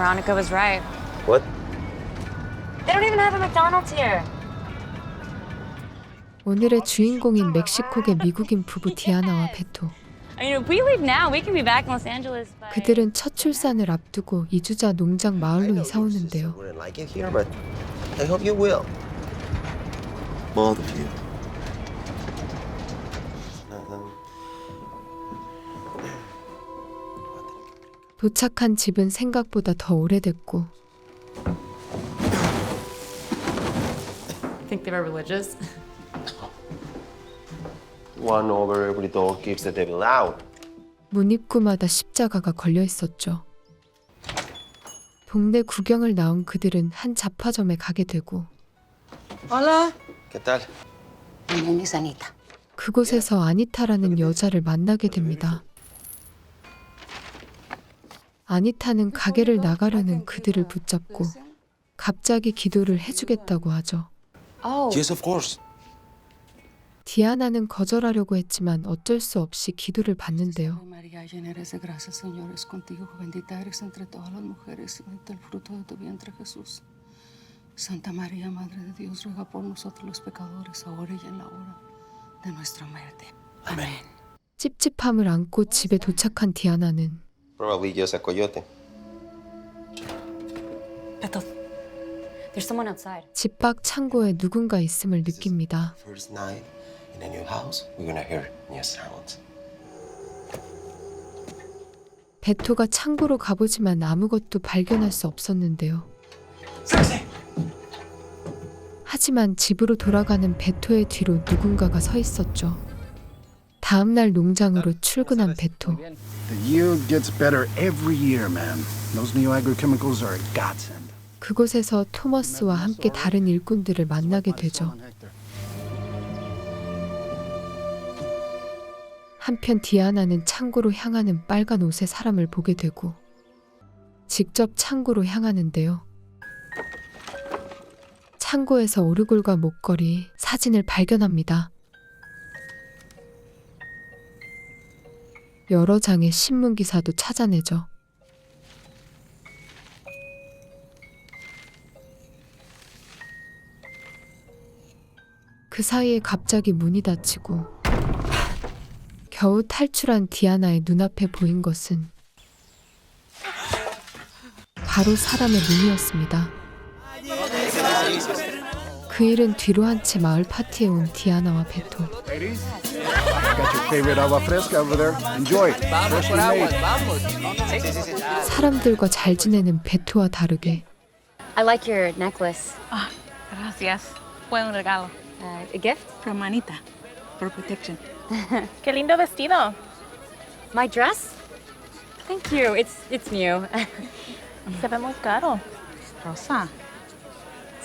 Veronica was right. What? They don't even have a McDonald's here. 오늘의 주인공인 멕시코계 미국인 부부 디아나와 베토. I mean, if we leave now, we can be back in Los Angeles by. 그들은 첫 출산을 앞두고 이주자 농장 I 마을로 know 이사 오는데요. wouldn't like it here, but I hope you will. Both of you. 도착한 집은 생각보다 더 오래됐고 think they were religious. One over every door keeps the devil out. 문 입구마다 십자가가 걸려 있었죠. 동네 구경을 나온 그들은 한 잡화점에 가게 되고 ¿Qué tal? Mi nombre es Anita. 그곳에서 아니타라는 여자를 만나게 됩니다. 아니타는 가게를 나가려는 그들을 붙잡고 갑자기 기도를 해주겠다고 하죠. Oh, Yes, of course. 디아나는 거절하려고 했지만 어쩔 수 없이 기도를 받는데요. María, llena eres de gracia, Señor es contigo, bendita eres entre todas las mujeres, y bendito el fruto de tu vientre, Jesús. Santa María, Madre de Dios, ruega por nosotros los pecadores, ahora y en la hora de nuestra muerte. Amén. 찝찝함을 안고 집에 도착한 디아나는 Probably just a coyote. Beto, there's someone outside. 집 밖 창고에 누군가 있음을 느낍니다. First night in a new house, we're gonna hear new sounds. 베토가 창고로 가보지만 아무것도 발견할 수 없었는데요. 하지만 집으로 돌아가는 베토의 뒤로 누군가가 서 있었죠. 다음 날 농장으로 출근한 베토. The yield gets better every year, man. Those new agrochemicals are a godsend. 그곳에서 토머스와 함께 다른 일꾼들을 만나게 되죠. 한편 디아나는 창고로 향하는 빨간 옷의 사람을 보게 되고 직접 창고로 향하는데요. 창고에서 오르골과 목걸이, 사진을 발견합니다. 여러 장의 신문 기사도 찾아내죠. 그 사이에 갑자기 문이 닫히고 겨우 탈출한 디아나의 눈앞에 보인 것은 바로 사람의 눈이었습니다. 그 일은 뒤로 한 채 마을 파티에 온 디아나와 made. 사람들과 잘 지내는 베토와 다르게 I like your necklace. Gracias. Buen regalo. Uh, a gift? From Anita. For protection. Qué lindo vestido. My dress? Thank you. It's it's new. Se ve muy caro. Rosa.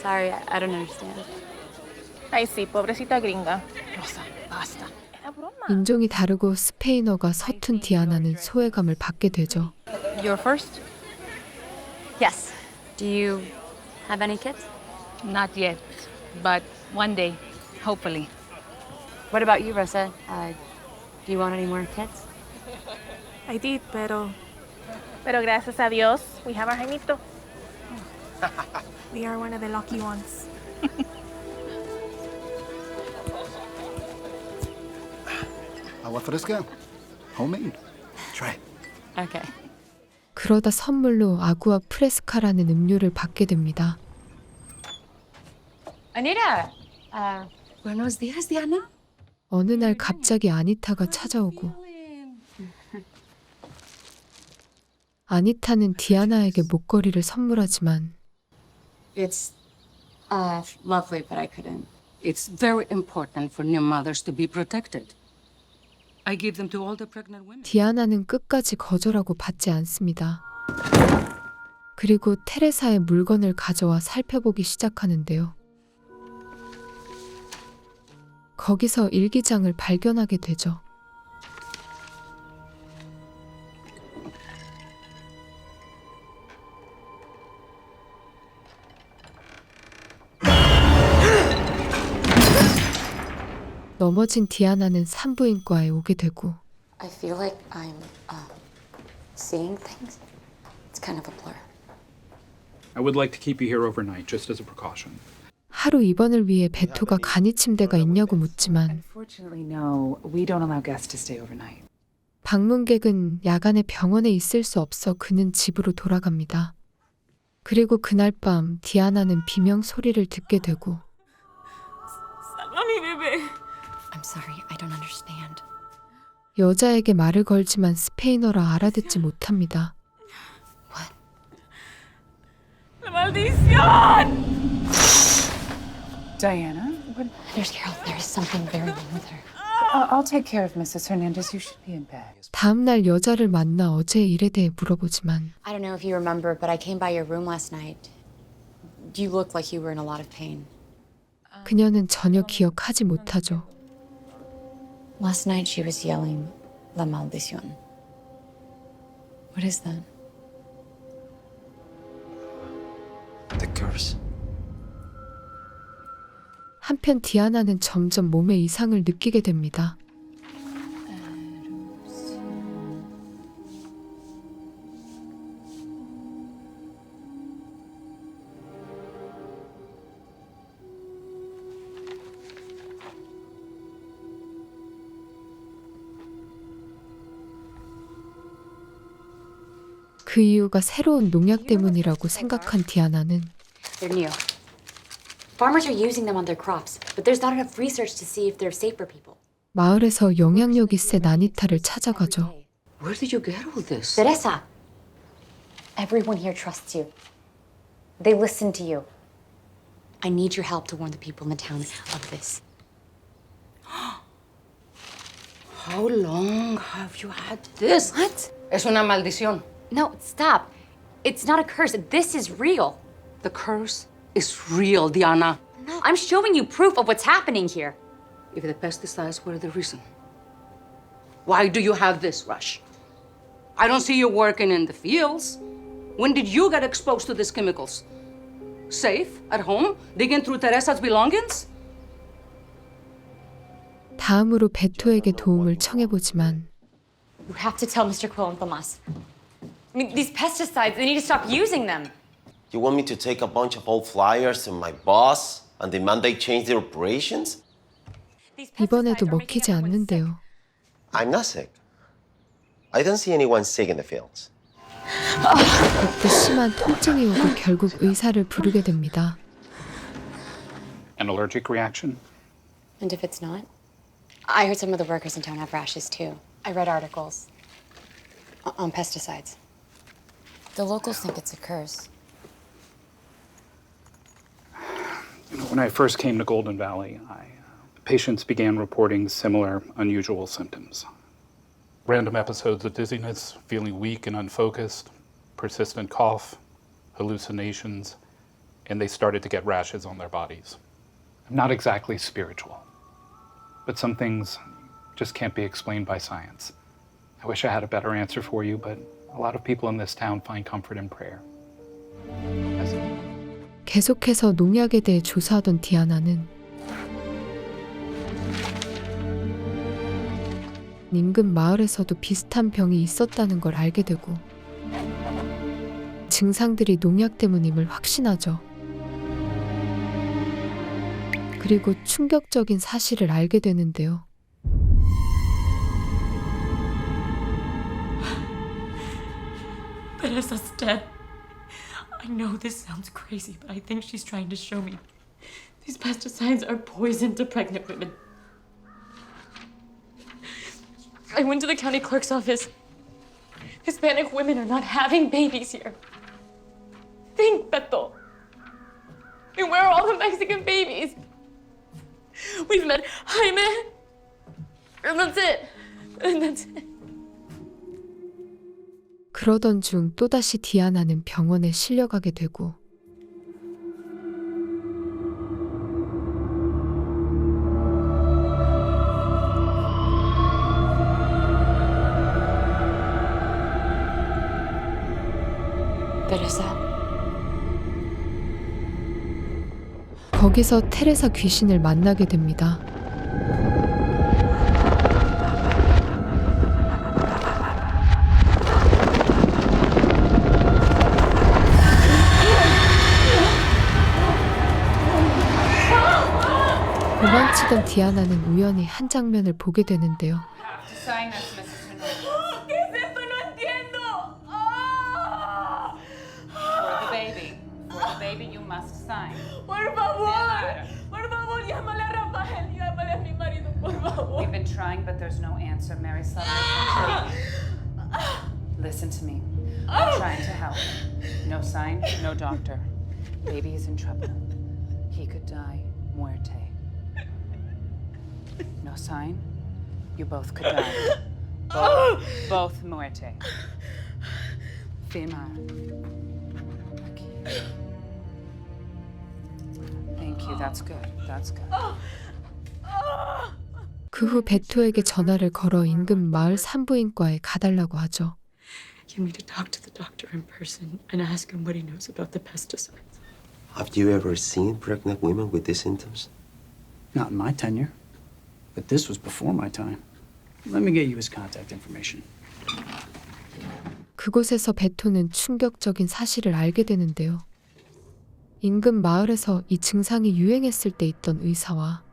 Sorry, I, I don't understand. Ay, sí, pobrecita gringa. Rosa, basta. Era broma. 인종이 다르고 스페인어가 서툰 디아나는 소외감을 받게 되죠. You're first? Yes. Do you have any kids? Not yet. But one day, hopefully. What about you, Rosa? Uh, do you want any more kids? I did, pero. Pero gracias a Dios, we have our Jaimito. we are one of the lucky ones. Agua fresca. Homemade. Try. Okay. 그러다 선물로 아구아 프레스카라는 음료를 받게 됩니다. Anita. Uh, Buenos días, Diana. 어느 날 갑자기 아니타가 찾아오고 아니타는 디아나에게 목걸이를 선물하지만 It's uh, lovely, but I couldn't. It's very important for new mothers to be protected. I give them to all the pregnant women. 디아나는 끝까지 거절하고 받지 않습니다. 그리고 테레사의 물건을 가져와 살펴보기 시작하는데요. 거기서 일기장을 발견하게 되죠. 넘어진 디아나는 산부인과에 오게 되고 I feel like I'm uh, seeing things. It's kind of a blur. I would like to keep you here overnight, just as a precaution. 하루 입원을 위해 베토가 간이 침대가 있냐고 묻지만 Unfortunately, no. We don't allow guests to stay overnight. 방문객은 야간에 병원에 있을 수 없어 그는 집으로 돌아갑니다. 그리고 그날 밤 디아나는 비명 소리를 듣게 되고 I'm sorry, I don't understand. 여자에게 말을 걸지만 스페인어라 알아듣지 못합니다. Diana, what? There's Carol. There is something very wrong with her. I'll, I'll take care of Mrs. Hernandez. You should be in bed. 다음 날 여자를 만나 어제의 일에 대해 물어보지만 I don't know if you remember, but I came by your room last night. You looked like you were in a lot of pain. 그녀는 전혀 기억하지 못하죠. Last night she was yelling, La maldición. What is that? The curse. 한편 디아나는 점점 몸에 이상을 느끼게 됩니다. 그 이유가 새로운 농약 때문이라고 생각한 디아나는 They're new. Farmers are using them on their crops, but there's not enough research to see if they're safe for people. 마을에서 영향력이 센 아니타를 찾아가죠. Where did you get all this? Teresa! Everyone here trusts you. They listen to you. I need your help to warn the people in the town of this. How long have you had this? What? Es una maldición. No, stop. It's not a curse. This is real. The curse is real, Diana. No, I'm showing you proof of what's happening here. If the pesticides were the reason, why do you have this rush? I don't see you working in the fields. When did you get exposed to these chemicals? Safe at home, digging through Teresa's belongings? 다음으로 베토에게 도움을 청해보지만 You have to tell Mr. Quill and Tomas. I mean, these pesticides, they need to stop using them. You want me to take a bunch of old flyers and my boss and demand they change their operations? These 이번에도 pesticides are making 먹히지 everyone sick. 않는데요. I'm not sick. I don't see anyone sick in the fields. 그때 심한 통증이 오고 결국 의사를 부르게 됩니다. An allergic reaction? And if it's not? I heard some of the workers in town have rashes too. I read articles o- on pesticides. The locals think it's a curse. You know, when I first came to Golden Valley, I, uh, patients began reporting similar unusual symptoms. Random episodes of dizziness, feeling weak and unfocused, persistent cough, hallucinations, and they started to get rashes on their bodies. I'm not exactly spiritual, but some things just can't be explained by science. I wish I had a better answer for you, but a lot of people in this town find comfort in prayer. 계속해서 농약에 대해 조사하던 디아나는 인근 마을에서도 비슷한 병이 있었다는 걸 알게 되고 증상들이 농약 때문임을 확신하죠. 그리고 충격적인 사실을 알게 되는데요. Teresa's dead. I know this sounds crazy, but I think she's trying to show me these pesticides are poison to pregnant women. I went to the county clerk's office. Hispanic women are not having babies here. Think, Beto. I mean, where are all the Mexican babies? We've met Jaime, and that's it. And that's it. 그러던 중 또다시 디아나는 병원에 실려가게 되고. 거기서 테레사 귀신을 만나게 됩니다. 도망치던 디아나는 우연히 한 장면을 보게 되는데요. Sign us, Mrs. Hernandez. ¿Qué es esto? No entiendo. ¡Ah! For the baby. For the baby, you must sign. Por favor. Por favor, llámale a Rafael. Llámale a mi marido, por favor. We've been trying, but there's no answer. Mary Sutton, listen to me. I'm trying to help. No sign, no doctor. Baby is in trouble. He could die muerte. No sign, you both could die. Both, both muerte. Firmar. Aquí. Thank you. That's good. That's good. 그 후 베토에게 전화를 걸어 인근 마을 산부인과에 가달라고 하죠. You need to talk to the doctor in person and ask him what he knows about the pesticides. Have you ever seen pregnant women with these symptoms? Not in my tenure. But this was before my time. Let me get you his contact information. 그곳에서 베토는 충격적인 사실을 알게 되는데요. 인근 마을에서 이 증상이 유행했을 때 있던 의사와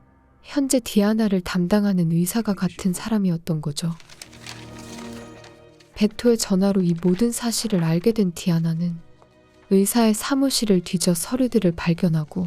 현재 디아나를 담당하는 의사가 같은 사람이었던 거죠. 베토의 전화로 이 모든 사실을 알게 된 디아나는 의사의 사무실을 뒤져 서류들을 발견하고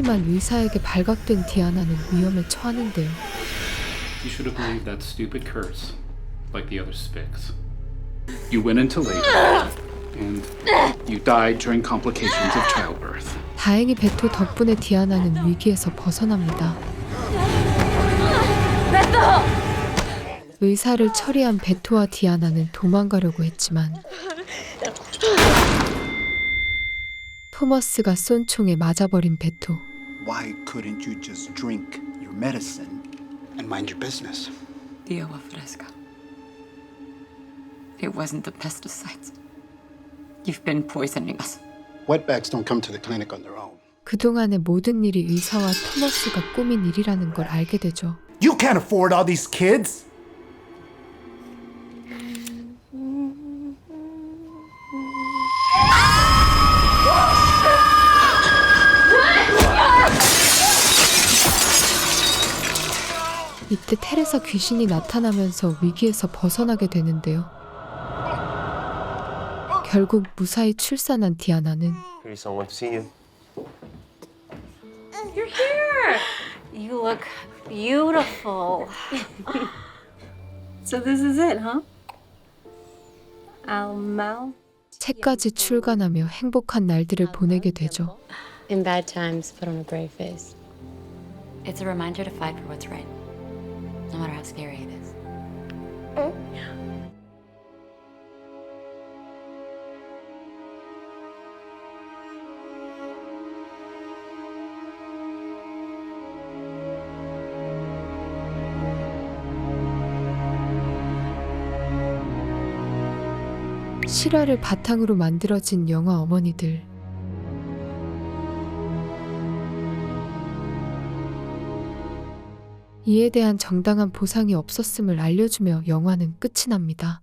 하지만 의사에게 발각된 디아나는 위험에 처하는데요. You should have believed that stupid curse, like the other Spics. You went into labor, and you died during complications of childbirth. 다행히 베토 덕분에 디아나는 위기에서 벗어납니다. 의사를 처리한 베토와 디아나는 도망가려고 했지만 토머스가 쏜 총에 맞아버린 베토. Why couldn't you just drink your medicine and mind your business? The agua fresca. It wasn't the pesticides. You've been poisoning us. Wetbacks don't come to the clinic on their own. 그동안의 모든 일이 의사와 토머스가 꾸민 일이라는 걸 알게 되죠. You can't afford all these kids! 이때 테레사 귀신이 나타나면서 위기에서 벗어나게 되는데요. 결국 무사히 출산한 디아나는 Here is someone to see you. You look beautiful. so this is it, huh? Almal. 책까지 출간하며 행복한 날들을 보내게 되죠. In bad times, put on a brave face. It's a reminder to fight for what's right, no matter how scary it is. 실화를 바탕으로 만들어진 영화 어머니들. 이에 대한 정당한 보상이 없었음을 알려주며 영화는 끝이 납니다.